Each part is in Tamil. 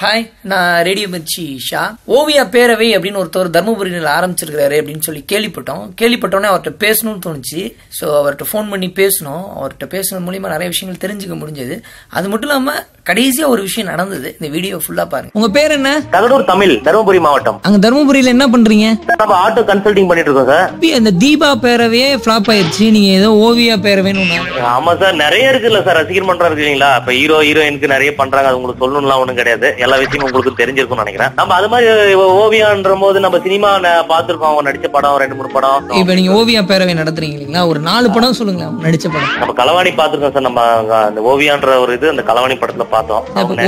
ஹாய் நான் ரேடியோ மிர்ச்சி ஷா. ஓவியா பேரவை அப்படின்னு ஒருத்தர் தர்மபுரியில் ஆரம்பிச்சிருக்காரு அப்படின்னு சொல்லி கேள்விப்பட்டோம். கேள்விப்பட்டோன்னே அவர்கிட்ட பேசணும்னு தோணுச்சு. ஸோ அவர்கிட்ட ஃபோன் பண்ணி பேசணும். அவர்கிட்ட பேசுனது மூலியமா நிறைய விஷயங்கள் தெரிஞ்சுக்க முடிஞ்சது. அது மட்டும் இல்லாமல் கடைசியாக ஒரு விஷயம் நடந்தது. இந்த வீடியோ ஃபுல்லாக பாருங்க. உங்க பேர் என்ன? தகடூர் தமிழ் தருமபுரி மாவட்டம். அங்க தருமபுரியில என்ன பண்றீங்க? நம்ம ஆட்டோ கன்சல்டிங் பண்ணிட்டு இருக்கோம் சார் இப்ப அந்த தீபா பேரவையே ஃபிளாப் ஆயிருச்சு. நீங்க ஏதோ ஓவியா பேரவைன்னு ஒண்ணு. ஆமா சார் நிறைய இருக்குல்ல சார் ரசிகர் மன்றம் இருக்கு இல்லைங்களா இப்ப ஹீரோ ஹீரோயினுக்கு நிறைய பண்றாங்க. அது உங்களுக்கு சொல்லணும்லாம் ஒண்ணும் கிடையாது. எல்லா விஷயமும் உங்களுக்கு தெரிஞ்சிருக்கும்னு நினைக்கிறேன். நம்ம அது மாதிரி ஓவியான்ற போது நம்ம சினிமா பார்த்திருக்கோம் அவங்க நடிச்ச படம் ரெண்டு மூணு படம். இப்ப நீங்க ஓவியா பேரவை நடத்துறீங்க இல்லைங்களா? ஒரு நாலு படம் சொல்லுங்க நடிச்ச படம். நம்ம களவாணி பார்த்திருக்கோம் சார். நம்ம அந்த ஓவியான்ற ஒரு இது அந்த களவாணி படத்துல பார்த்தோம்.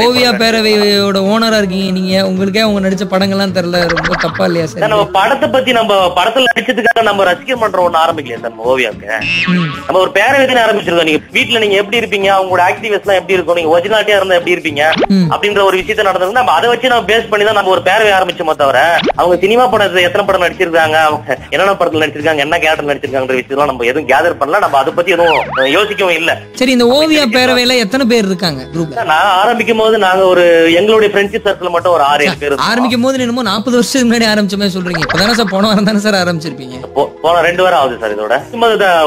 ஓவியா பேரவையோட ஓனரா இருக்கீங்க நீங்க. உங்களுக்கே அவங்க நடிச்ச படங்கள்லாம் தெரியல. ரொம்ப தப்பா இல்லையா சார், நம்ம படத்தை பத்தி நம்ம படத்துல நடிச்சதுக்காக நம்ம ரசிகர் மன்றம் ஒண்ணு ஆரம்பிக்கலையா சார் ம். நம்ம ஒரு பேரவை ஆரம்பிச்சிருக்கோம். நீங்க வீட்ல நீங்க எப்படி இருப்பீங்க? அவங்களோட ஆக்டிவிஸ்ட் எல்லாம் எப்படி இருக்கும்? நீங்க ஒரிஜினாலிட்டியா இருந்தா எப்படி இருப்பீங்க. அப்படின்ற ஒரு விஷயத்த நடந்தது நம்ம அதை வச்சு நம்ம பேஸ் பண்ணி தான் நம்ம ஒரு பேரவை ஆரம்பிச்சோமோ தவிர அவங்க சினிமா படத்துல எத்தனை படம் நடிச்சிருக்காங்க அவங்க என்னென்ன படத்துல நடிச்சிருக்காங்க என்ன கேரக்டர் நடிச்சிருக்காங்கன்ற விஷயத்தெல்லாம் நம்ம எதுவும் கேதர் பண்ணல. நம்ம அதை பத்தி எதுவும் யோசிக்கவும் இல்ல. சரி இந்த ஓவியா பேரவையில எத்தனை பேர் இருக்காங்க நான் ஆரம்பிக்கும் போது நாங்க ஒரு எங்களுடைய ஃப்ரெண்ட்ஷிப் சர்க்கிள் மட்டும் ஒரு ஆறு ஏழு பேர். ஆரம்பிக்கும் போது என்னமோ நாற்பது வருஷத்துக்கு முன்னாடி ஆரம்பிச்ச மாதிரி சொல்றீங்க. இப்பதானே சார் போன வாரம் தானே சார் ஆரம்பிச்சிருப்பீங்க? போன ரெண்டு வாரம் ஆகுது சார் இதோட.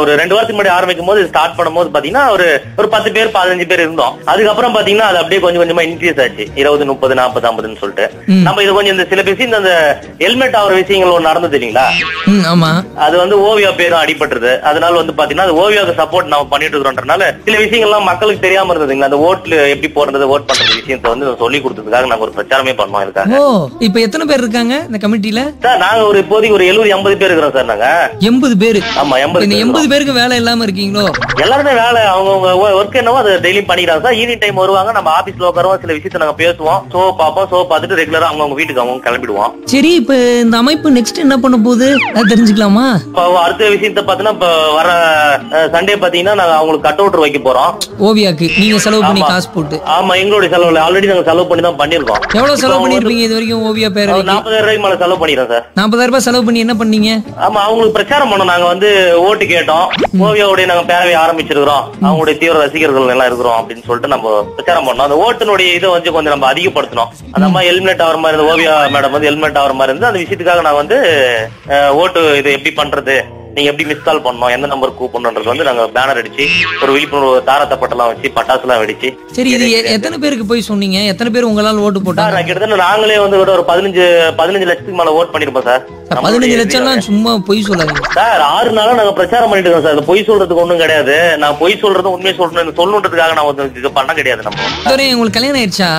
ஒரு ரெண்டு வாரத்துக்கு முன்னாடி ஆரம்பிக்கும் போது ஸ்டார்ட் பண்ணும்போது பாத்தீங்கன்னா ஒரு ஒரு பத்து பேர் பதினஞ்சு பேர் இருந்தோம். அதுக்கப்புறம் பாத்தீங்கன்னா அது அப்படியே கொஞ்சம் கொஞ்சமா இன்க்ரீஸ் ஆச்சு. இருபது முப்பது நாற்பது ஐம்பதுன்னு சொல்லிட்டு. நம்ம இது கொஞ்சம் இந்த சில விஷயம் இந்த ஹெல்மெட் ஆகிற விஷயங்கள் ஒண்ணு நடந்தது இல்லைங்களா? அது வந்து ஓவியா பேரும் அடிபட்டுருது. அதனால வந்து பாத்தீங்கன்னா அது ஓவியாவுக்கு சப்போர்ட் நம்ம பண்ணிட்டு இருக்கிறோம்ன்றனால சில விஷயங்கள்லாம் மக்களுக்கு தெரியாம இருந்ததுங்களா? அந்த ஓட்ல எப்படி போறது ஓட் பண்றது விஷயத்தை வந்து சொல்லி கொடுத்ததுக்காக நாங்க ஒரு பிரச்சாரமே பண்ணோம் இதுக்காக. ஓ இப்ப எத்தனை பேர் இருக்காங்க இந்த கமிட்டில? சார் நாங்க ஒரு இப்போதைக்கு ஒரு எழுபது எண்பது பேர் இருக்கிறோம் சார் நாங்க. எண்பது பேரு. ஆமா எண்பது எண்பது பேருக்கு வேலை இல்லாம இருக்கீங்களோ? எல்லாருமே வேலை அவங்கவுங்க ஒர்க் என்னவோ அதை டெய்லி பண்ணிக்கிறாங்க. சார் ஈவினிங் டைம் வருவாங்க நம்ம ஆபீஸ்ல உட்காருவோம் சில விஷயத்த நாங்க பேசுவோம். ஷோ பார்ப்போம் ஷோ பார்த்துட்டு ரெகுலரா அவங்கவுங்க வீட்டுக்கு அவங்க கிளம்பிடுவோம் சரி இப்ப இந்த அமைப்பு நெக்ஸ்ட் என்ன பண்ண போகுது? அது தெரிஞ்சுக்கலாமா? அடுத்த விஷயத்த பாத்தீங்கன்னா இப்ப வர சண்டே பாத்தீங்கன்னா நாங்க அவங்களுக்கு கட் அவுட் வைக்க போறோம். ஓவியாக்கு நீங்க செலவு பண்ணி. காசு போட்டு. ஆமா எங்களுடைய செலவுல ஆல்ரெடி நாங்க செலவு பண்ணி தான் பண்ணிருக்கோம் எவ்வளவு செலவு பண்ணிருப்பீங்க இது வரைக்கும் ஓவியா பேரவைக்கு நாற்பதாயிரம் ரூபாய்க்கு மேல செலவு பண்ணிடுறோம் சார். நாற்பதாயிரம் ரூபாய் செலவு பண்ணி என்ன பண்ணீங்க? ஆமா அவங்களுக்கு பிரச்சாரம் பண்ணோம். நாங்க வந்து ஓட்டு கேட்டோம். ஓவியாவுடைய நாங்க பேரவை ஆரம்பிச்சிருக்கிறோம். அவங்களுடைய தீவிர ரசிகர்கள் எல்லாம் இருக்கிறோம் அப்படின்னு சொல்லிட்டு நம்ம பிரச்சாரம் பண்ணோம். அந்த ஓட்டினுடைய இதை வந்து கொஞ்சம் நம்ம அதிகப்படுத்தணும் அந்த மாதிரி ஹெல்மெட் ஆகிற மாதிரி இருந்த ஓவியா மேடம் வந்து ஹெல்மெட் ஆகிற மாதிரி இருந்து அந்த விஷயத்துக்காக நான் வந்து ஓட்டு இது எப்படி பண்றது? நீங்க எப்படி மிஸ் கால் பண்ணணும் எந்த நம்பர் கூப்பிடணுன்றது வந்து நாங்க பேனர் அடிச்சு ஒரு விழிப்புணர்வு தாரத்தப்பட்டெல்லாம் வச்சு பட்டாசு எல்லாம் வெடிச்சு. சரி இது எ- எத்தனை பேருக்கு போய் சொன்னீங்க? எத்தனை பேர் உங்களால ஓட்டு சார் போட்டாங்க? நான் கிட்டத்தட்ட நாங்களே வந்து ஒரு பதினஞ்சு பதினஞ்சு லட்சத்துக்கு மேல ஓட் பண்ணிருப்போம் சார். பதினஞ்சு லட்சம்லாம் சும்மா பொய் சொல்லாதீங்க. சார் ஆறு நாளா நாங்க பிரச்சாரம் பண்ணிட்டு இருக்கோம் சார். பொய் சொல்றதுக்கு ஒண்ணும் கிடையாது. நான் பொய் சொல்றது உண்மையை சொல்றேன் சொல்லணுன்றதுக்காக நான் வந்து இது பண்ண கிடையாது நம்ம. உங்களுக்கு கல்யாணம் ஆயிடுச்சா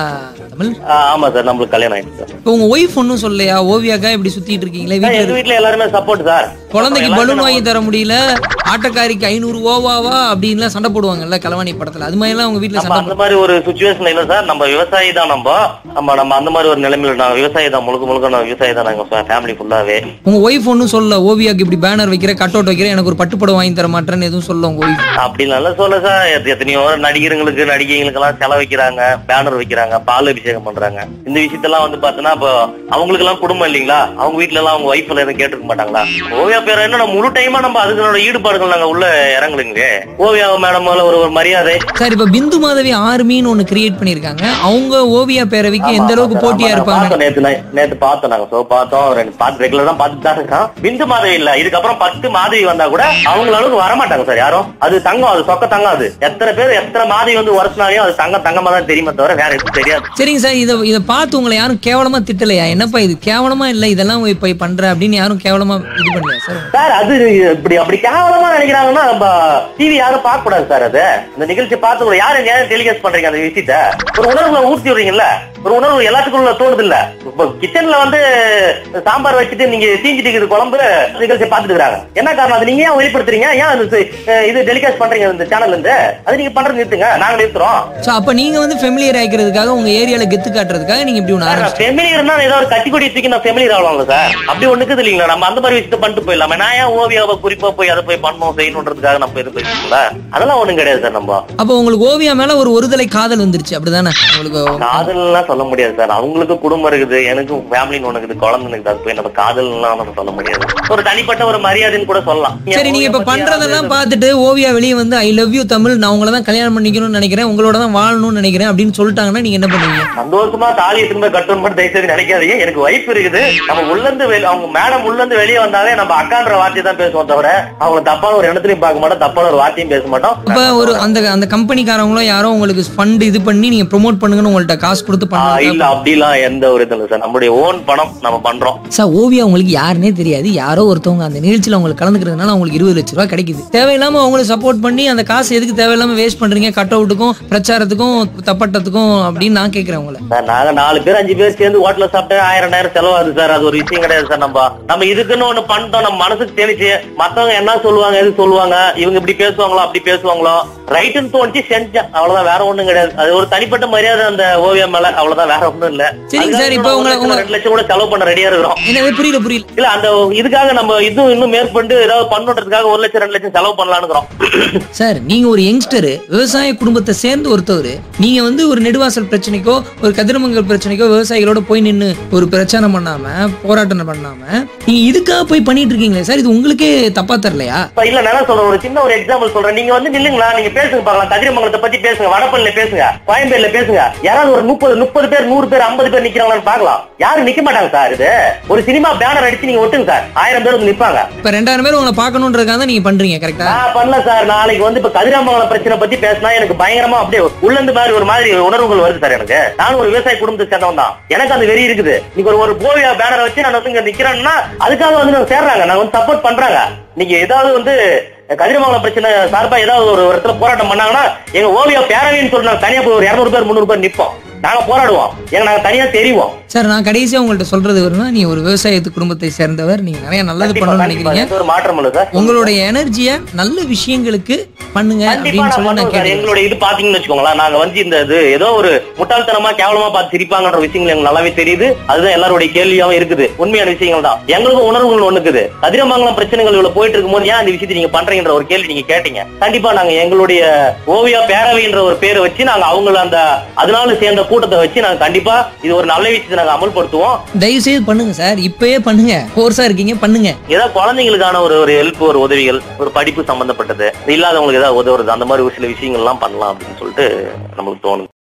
தமிழ்? ஆ, ஆமா சார் நம்மளுக்கு கல்யாணம் ஆயிடுச்சு சார். இப்போ உங்க ஒய்ஃப் ஒன்னும் சொல்லலையா? ஓவியாக்கா இப்படி சுத்திட்டு இருக்கீங்களே சார், வீட்டுல எங்க வீட்டுல எல்லாருமே சப்போர்ட் சார். குழந்தைக்கு எல்லாருமே வாங்கி தர முடியல. ஆட்டக்காரிக்கு ஐநூறு ஓவாவா அப்படின்லாம் சண்டை போடுவாங்கல்ல கலவாணி படத்துல. அது மாதிரி எல்லாம் உங்க வீட்டுல சண்டை அந்த மாதிரி ஒரு சுச்சுவேஷன் இல்ல சார். நம்ம விவசாயி தான் நம்ம. நம்ம நம்ம அந்த மாதிரி ஒரு நிலைமையில நாங்க விவசாயி தான். முழுக்க முழுக்க நான் விவசாயி தான் நாங்க ஃபேமிலி ஃபுல்லாவே உங்க ஒய்ஃப் ஒன்னும் சொல்ல ஓவியாக்கு இப்படி பேனர் வைக்கிற கட் அவுட் வைக்கிற எனக்கு ஒரு பட்டுப்படம் வாங்கி தர மாட்டேன்னு எதுவும் சொல்ல உங்க ஒய்ஃப் அப்படின்னால சொல்ல சார். எத்த- எத்தனையோ நடிகர்களுக்கு நடிகைகளுக்கு எல்லாம் செலவு வைக்கிறாங்க பேனர் வைக்கிறாங்க பால் அபிஷேகம் பண்றாங்க. இந்த விஷயத்தெல்லாம் வந்து பாத்தீங்கன்னா இப்போ அவங்களுக்கு எல்லாம் குடும்பம் இல்லைங்களா? அவங்க வீட்ல எல்லாம் அவங்க ஒய்ஃப் எல்லாம் எதுவும் கேட்டிருக்க மாட்டாங்களா? ஓவியா பேர் என்ன முழு டைமா நம்ம அதுகளோட ஈடுபாடுகள் நாங்க உள்ள இறங்கலுங்களே ஓவியா மேடம் ஒரு ஒரு மரியாதை. சார் இப்ப பிந்து மாதவி ஆர்மின்னு ஒண்ணு கிரியேட் பண்ணிருக்காங்க. அவங்க ஓவியா பேரவைக்கு எந்த அளவுக்கு போட்டியா இருப்பாங்க? நேத்து நேத்து பார்த்தோம் நாங்க. சோ பார்த்தோம் ரெண்டு பார்த்து ரெகுலர் தான் பார்த்துட்டு தான் இருக்கோம். பிந்து மாதவி இல்ல. இதுக்கப்புறம் பத்து மாதவி வந்தா கூட அவங்கள அளவுக்கு வரமாட்டாங்க சார் யாரும். அது தங்கம் அது சொக்க தங்கம் அது. எத்தனை பேர் எத்தனை மாதவி வந்து வருஷனாலையும் அது தங்கம் தங்கமா தான் தெரியுமே தவிர வேற எதுவும் தெரியாது. சரிங்க சார் இத இத பார்த்து உங்களை யாரும் கேவலமா திட்டலையா? என்னப்பா இது? கேவலமா இல்ல? இதெல்லாம் இப்ப பண்ற அப்படின்னு யாரும் கேவலமா இது பண்ணலையா சார்? சார் அது இப்படி அப்படி கேவலமா நினைக்கிறாங்கன்னா நம்ம டிவி யாரும் பார்க்க கூடாது சார் அது. இந்த நிகழ்ச்சி பார்த்து யாரும் ஏன் பண்றீங்க அந்த விஷயத்த? ஒரு உணர்வுல ஊர்த்தி விடுறீங்கல்ல? ஒரு உணர்வு எல்லாத்துக்குள்ள தோணுது இல்ல இப்போ கிச்சன்ல வந்து சாம்பார் வச்சுட்டு நீங்க தீஞ்சிட்டு இருக்குது குழம்பு நிகழ்ச்சி பார்த்துட்டு இருக்காங்க என்ன காரணம்? அது நீங்க ஏன் வெளிப்படுத்துறீங்க? ஏன் இது டெலிகாஸ்ட் பண்றீங்க இந்த சேனல்ல இருந்து அது நீங்க பண்றது நிறுத்துங்க. நாங்க நிறுத்துறோம். சோ அப்ப நீங்க வந்து ஃபெமிலியர் ஆயிக்கிறதுக்காக உங்க ஏரியால கெத்து காட்டுறதுக்காக நீங்க இப்படி ஒண்ணு ஃபெமிலியர்னா ஏதோ ஒரு கட்டி கொடி தூக்கி நான் ஃபெமிலியர் ஆகலாம்ல சார். அப்படி ஒண்ணு இருக்குது இல்லைங்களா? நம்ம அந்த மாதிரி விஷயத்த பண்ணிட்டு போயிடலாமே. நான் ஏன் ஓவியாவை குறிப்பா போய் அதை போய் பண்ணணும் செய்யணுன்றதுக்காக நம்ம எது போயிருக்கோம்ல அதெல்லாம் ஒண்ணும் கிடையாது சார் நம்ம. அப்ப உங்களுக்கு ஓவியா மேல ஒரு ஒருதலை காதல் வந்துருச்சு. அப்படிதானே? உங்களுக்கு காதல்லாம் சொல்ல முடியாது சார். அவங்களுக்கு குடும்பம் இருக்குது எனக்கு ஃபேமிலின்னு இருக்குது குழந்தை இருக்குது அது போய் நம்ம காதல்லாம் நம்ம சொல்ல முடியாது. ஒரு தனிப்பட்ட ஒரு மரியாதைன்னு கூட சொல்லலாம். சரி நீங்க இப்ப பண்றதெல்லாம் பார்த்துட்டு ஓவியா வெளியே வந்து ஐ லவ் யூ தமிழ் நான் உங்களை தான் கல்யாணம் பண்ணிக்கணும்னு நினைக்கிறேன் உங்களோட தான் வாழணும்னு நினைக்கிறேன் அப்படின்னு சொல்லிட்டாங்கன்னா நீங்க என்ன பண்ணுவீங்க? சந்தோஷமா தாலியை திரும்ப கட்டணும் மட்டும் தயவு செய்து நினைக்காதீங்க. எனக்கு வைஃப் இருக்குது. நம்ம உள்ள இருந்து அவங்க மேடம் உள்ள இருந்து வெளியே வந்தாலே நம்ம அக்கான்ற வார்த்தையை தான் பேசுவோம் தவிர அவங்க தப்பான ஒரு இடத்துலயும் பார்க்க மாட்டோம் தப்பான ஒரு வார்த்தையும் பேச மாட்டோம். அப்ப ஒரு அந்த அந்த கம்பெனிக்காரங்களோ யாரோ உங்களுக்கு ஃபண்ட் இது பண்ணி நீங்க ப்ரோமோட் பண்ணுங்கன்னு உங்கள்ட்ட காசு கொடுத்து இல்ல அப்படிலாம் எந்த ஒரு இது இல்லை சார். நம்முடைய ஓன் பணம் நம்ம பண்றோம். சார் ஓவியா உங்களுக்கு யாருனே தெரியாது. யாரோ ஒருத்தவங்க அந்த நிகழ்ச்சியில உங்களுக்கு கலந்துக்கிறதுனால உங்களுக்கு இருபது லட்ச ரூபாய் கிடைக்குது. தேவையில்லாம அவங்களை சப்போர்ட் பண்ணி அந்த காசு எதுக்கு தேவையில்லாம வேஸ்ட் பண்றீங்க? கட் அவுட்டுக்கும் பிரச்சாரத்துக்கும் தப்பட்டத்துக்கும் அப்படின்னு நான் கேட்கிறேன் உங்களை. சார் நாங்க நாலு பேர் அஞ்சு பேர் சேர்ந்து ஹோட்டல்ல சாப்பிட்டு ஆயிரம் ரெண்டாயிரம் செலவாகுது சார். அது ஒரு விஷயம் கிடையாது சார் நம்ம. நம்ம இதுக்குன்னு ஒண்ணு பண்ணிட்டோம் நம்ம மனசுக்கு தெரிஞ்சு. மத்தவங்க என்ன சொல்லுவாங்க எது சொல்லுவாங்க இவங்க இப்படி பேசுவாங்களோ அப்படி பேசுவாங்களோ? ரைட்டுன்னு தோணுச்சு செஞ்சேன். அவ்வளவுதான் வேற ஒண்ணும் கிடையாது. அது ஒரு தனிப்பட்ட மரியாதை அந்த ஓவியம் மேல. அவ்வளவுதான் வேற ஒண்ணும் இல்ல. சரிங்க சார், இப்ப அதுக்காக உங்களை- ஒரு உங்களை- ரெண்டு லட்சம் கூட செலவு பண்ண ரெடியா இருக்கிறோம். புரியல புரியல. இல்ல அந்த இதுக்காக நம்ம இதுவும் இன்னும் மேற்கொண்டு ஏதாவது பண்ணுன்றதுக்காக ஒரு லட்சம் ரெண்டு லட்சம் செலவு பண்ணலாம்னு சார் நீங்க ஒரு யங்ஸ்டர் விவசாய குடும்பத்தை சேர்ந்து ஒருத்தவர் நீங்க வந்து ஒரு நெடுவாசல் பிரச்சனைக்கோ ஒரு கதிரமங்கல் பிரச்சனைக்கோ விவசாயிகளோட போய் நின்னு ஒரு பிரச்சனை பண்ணாம போராட்டம் பண்ணாம நீங்க இதுக்காக போய் பண்ணிட்டு இருக்கீங்களே சார்? இது உங்களுக்கே தப்பா தரலையா இல்ல நான் சொல்றேன்? ஒரு சின்ன ஒரு எக்ஸாம்பிள் சொல்றேன். நீங்க வந்து நில்லுங்களா? நீங்க பேசுங்க பார்க்கலாம். கதிரமங்கலத்தை பத்தி பேசுங்க வடப்பள்ளியில பேசுங்க கோயம்பேடுல பேசுங்க. யாராவது ஒரு முப்பது முப்பது பேர் நூறு பேர் ஐம்பது பேர் நிக்கிறாங்களான்னு பார்க்கலாம். யாரும் நிக்க மாட்டாங்க சார் இது. ஒரு சினிமா பேனர் அடிச்சு நீங்க ஒட்டுங்க சார். ஆயிரம் பேர் வந்து நிப்பாங்க. இப்ப ரெண்டாயிரம் பேர் உங்களை பார்க்கணுன்றதுக்காக தான் நீங்க பண்றீங்க கரெக்டா நான் பண்ணல சார். நாளைக்கு வந்து இப்ப கதிராமங்கலம் பிரச்சனை பத்தி பேசினா எனக்கு பயங்கரமா அப்படியே உள்ளந்து மாதிரி ஒரு மாதிரி உணர்வுகள் வருது சார் எனக்கு. நானும் ஒரு விவசாய குடும்பத்தை சேர்ந்தவன் தான். எனக்கு அந்த வெறி இருக்குது. நீங்க ஒரு ஒரு போவியா பேனரை வச்சு நான் வந்து இங்க நிக்கிறேன்னா அதுக்காக வந்து நான் சேர்றாங்க. நான் வந்து சப்போர்ட் பண்றாங்க. நீங்க ஏதாவது வந்து கதிரமங்கலம் பிரச்சனை சார்பா ஏதாவது ஒரு இடத்துல போராட்டம் பண்ணாங்கன்னா எங்க ஓவியா பேரவைன்னு சொல்லி நாங்க தனியா போய் ஒரு இருநூறு பேர் முந்நூறு பேர் நிப்போம். நாங்க போராடுவோம். எங்க நாங்க தனியா தெரிவோம். சார் நான் கடைசியா உங்கள்ட்ட சொல்றது வருமா நீ ஒரு விவசாயத்து குடும்பத்தை சேர்ந்தவர் நீங்க நிறைய நல்லது பண்ணணும்னு. நினைக்கிறீங்க. உங்களுடைய எனர்ஜிய நல்ல விஷயங்களுக்கு பண்ணுங்க அப்படின்னு சொல்லி நான். கேட்டேன் இது பாத்தீங்கன்னு வச்சுக்கோங்களேன். நாங்க வந்து இந்த இது ஏதோ ஒரு முட்டாள்தனமா கேவலமா பார்த்து சிரிப்பாங்கன்ற விஷயங்கள் எங்களுக்கு நல்லாவே தெரியுது. அதுதான் எல்லாருடைய கேள்வியாவும் இருக்குது. உண்மையான விஷயங்கள் தான். எங்களுக்கும் உணர்வுகள் ஒண்ணு இருக்குது கதிரமங்கலம் பிரச்சனைகள் இவ்வளவு போயிட்டு இருக்கும்போது ஏன் அந்த விஷயத்தை நீங்க பண்றீங்கன்ற ஒரு கேள்வி நீங்க கேட்டீங்க. கண்டிப்பா நாங்க எங்களுடைய ஓவியா பேரவைன்ற ஒரு பேரை வச்சு நாங்க அவங்கள அந்த அதனால சேர்ந்த கூட்டத்தை வச்சு நாங்க கண்டிப்பா இது ஒரு நல்ல விஷயத்தை நாங்க அமல்படுத்துவோம். தயவு செய்து பண்ணுங்க சார். இப்பயே பண்ணுங்க. கோர்ஸா இருக்கீங்க பண்ணுங்க. ஏதாவது குழந்தைங்களுக்கான ஒரு ஒரு ஹெல்ப் ஒரு உதவிகள் ஒரு படிப்பு சம்பந்தப்பட்டது இல்லாதவங்களுக்கு ஏதாவது உதவுறது அந்த மாதிரி ஒரு சில விஷயங்கள் எல்லாம் பண்ணலாம் அப்படின்னு சொல்லிட்டு நமக்கு தோணுது.